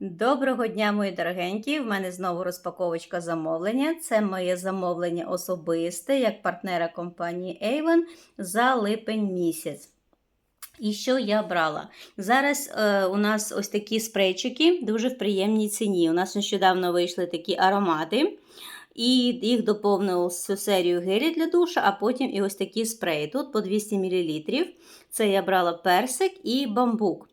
Доброго дня, мої дорогенькі! В мене знову розпаковочка замовлення. Це моє замовлення особисте як партнера компанії Avon за липень місяць. І що я брала? Зараз е, у нас ось такі спрейчики дуже в приємній ціні. У нас нещодавно вийшли такі аромати. І їх доповнив всю серію гелі для душа, а потім і ось такі спреї. Тут по 200 мл. Це я брала персик і бамбук.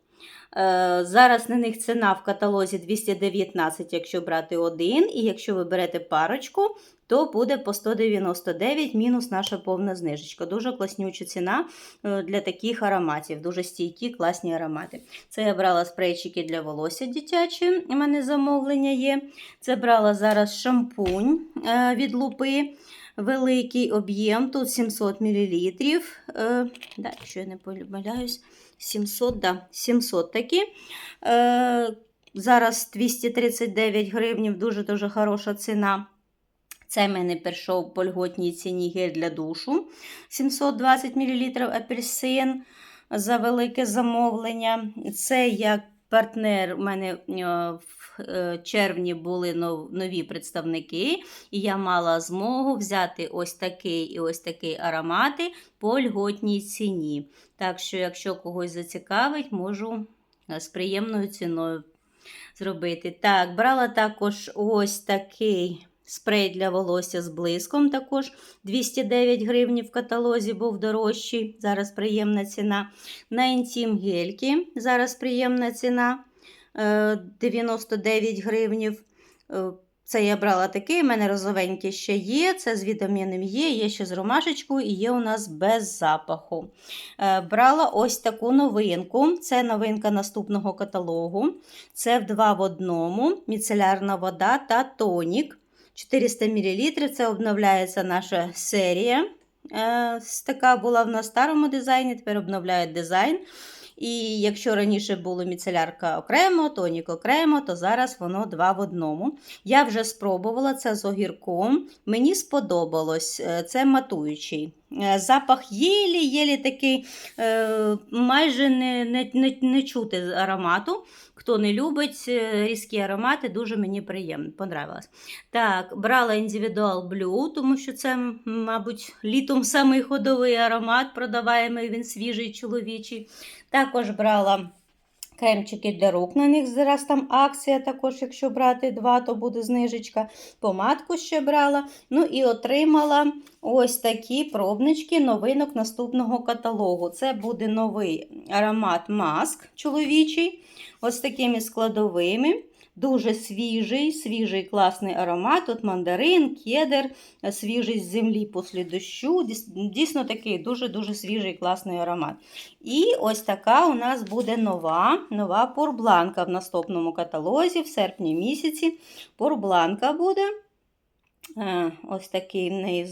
Е, Зараз на них ціна в каталозі 219, якщо брати один, і якщо ви берете парочку, то буде по 199 мінус наша повна знижечка. Дуже класнюча ціна е, для таких ароматів, дуже стійкі, класні аромати. Це я брала спрейчики для волосся дитячі, у мене замовлення є. Це брала зараз шампунь е, від лупи. Великий об'єм, тут 700 мл. Е, да, якщо я не помиляюсь, 700, да, 700 такі. Е, зараз 239 гривнів, дуже-дуже хороша ціна. Це мене прийшов по льготній ціні гель для душу 720 мл апельсин за велике замовлення. Це як партнер, у мене в е, червні були нові представники, і я мала змогу взяти ось такий і ось такий аромати по льготній ціні. Так що, якщо когось зацікавить, можу е, з приємною ціною зробити. Так, брала також ось такий спрей для волосся з блиском, також 209 гривень в каталозі був дорожчий. Зараз приємна ціна. На інтім гельки, зараз приємна ціна е, 99 гривнів. Е, Це я брала такий, у мене розовенький ще є. Це з вітаміном Є, є ще з ромашечкою і є у нас без запаху. Е, Брала ось таку новинку. Це новинка наступного каталогу. Це в 2 в одному, міцелярна вода та тонік. 400 мл. Це обновляється наша серія. Е, Така була в нас старому дизайні, тепер обновляють дизайн. І якщо раніше було міцелярка окремо, тонік окремо, то зараз воно два в одному. Я вже спробувала це з огірком. Мені сподобалось, Е, це матуючий. Е, Запах єлі-єлі такий, е, майже не, не, не, не чути аромату. Хто не любить е, різкі аромати, дуже мені приємно, понравилось. Так, брала індивідуал блю, тому що це, мабуть, літом самий ходовий аромат, продаваємий він свіжий чоловічий. Також брала кремчики для рук, на них зараз там акція, також, якщо брати два, то буде знижечка. Помадку ще брала. Ну і отримала ось такі пробнички новинок наступного каталогу. Це буде новий аромат маск чоловічий, ось такими складовими. Дуже свіжий, свіжий класний аромат. Тут мандарин, кедр, свіжий з землі після дощу. Дійсно такий дуже-дуже свіжий класний аромат. І ось така у нас буде нова, нова порбланка в наступному каталозі, в серпні місяці. Порбланка буде. Е, Ось такий в неї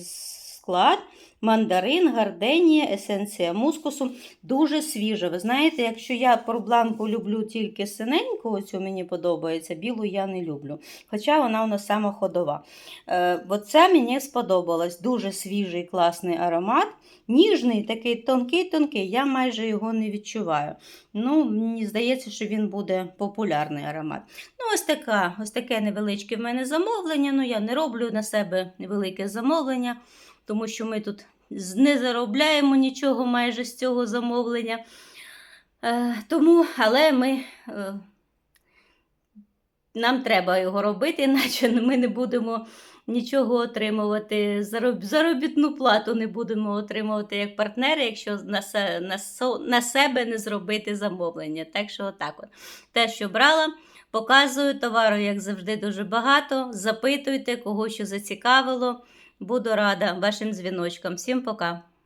склад. Мандарин, гарденія, есенція мускусу. Дуже свіжа. Ви знаєте, якщо я порбланку люблю тільки синеньку, оцю мені подобається, білу я не люблю. Хоча вона у нас сама ходова. Е, оце мені сподобалось. Дуже свіжий, класний аромат. Ніжний, такий тонкий-тонкий, я майже його не відчуваю. Ну, Мені здається, що він буде популярний аромат. Ну, ось така, ось таке невеличке в мене замовлення. Ну, я не роблю на себе велике замовлення, тому що ми тут не заробляємо нічого майже з цього замовлення. Е, тому, але ми. Е, нам треба його робити, іначе ми не будемо нічого отримувати. Заробітну плату не будемо отримувати як партнери, якщо на, себе не зробити замовлення. Так що, отак от. Те, що брала, показую товару, як завжди, дуже багато. Запитуйте, кого що зацікавило. Буду рада вашим дзвіночкам. Всім пока!